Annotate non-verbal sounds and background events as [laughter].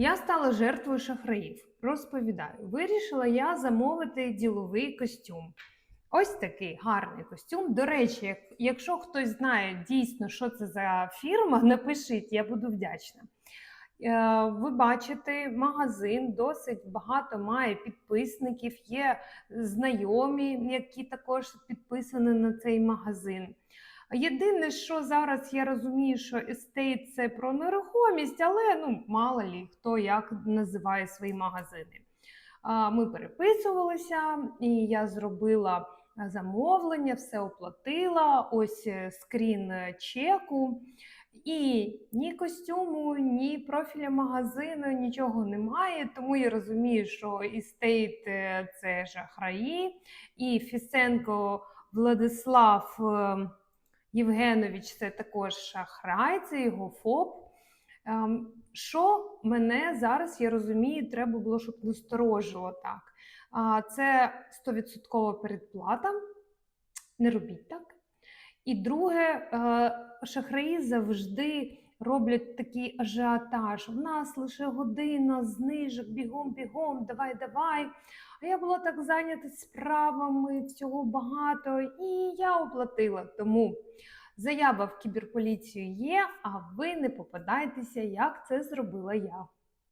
Я стала жертвою шахраїв. Розповідаю, вирішила я замовити діловий костюм. Ось такий гарний костюм. До речі, якщо хтось знає дійсно, що це за фірма, [laughs] напишіть, я буду вдячна. Е, Ви бачите, магазин досить багато має підписників, є знайомі, які також підписані на цей магазин. Єдине, що зараз я розумію, що естейт це про нерухомість, але ну мало лі хто як називає свої магазини. Ми переписувалися, і я зробила замовлення, все оплатила. Ось е, скрін е, чеку. І ні костюму, ні профіля магазину, нічого немає. Тому я розумію, що істейт е, це шахраї, і Фісенко Владислав Євгенович це також шахрай, це його ФОП. Ем, Що мене зараз, я розумію, треба було, щоб насторожило так. Це 100% передплата. Не робіть так. І друге, е, шахраї завжди роблять такий ажіотаж. У нас лише година знижок, бігом, бігом, давай, давай. А я була так зайнята справами, всього багато, і я оплатила. Тому заява в кіберполіцію є, а ви не попадайтеся, як це зробила я.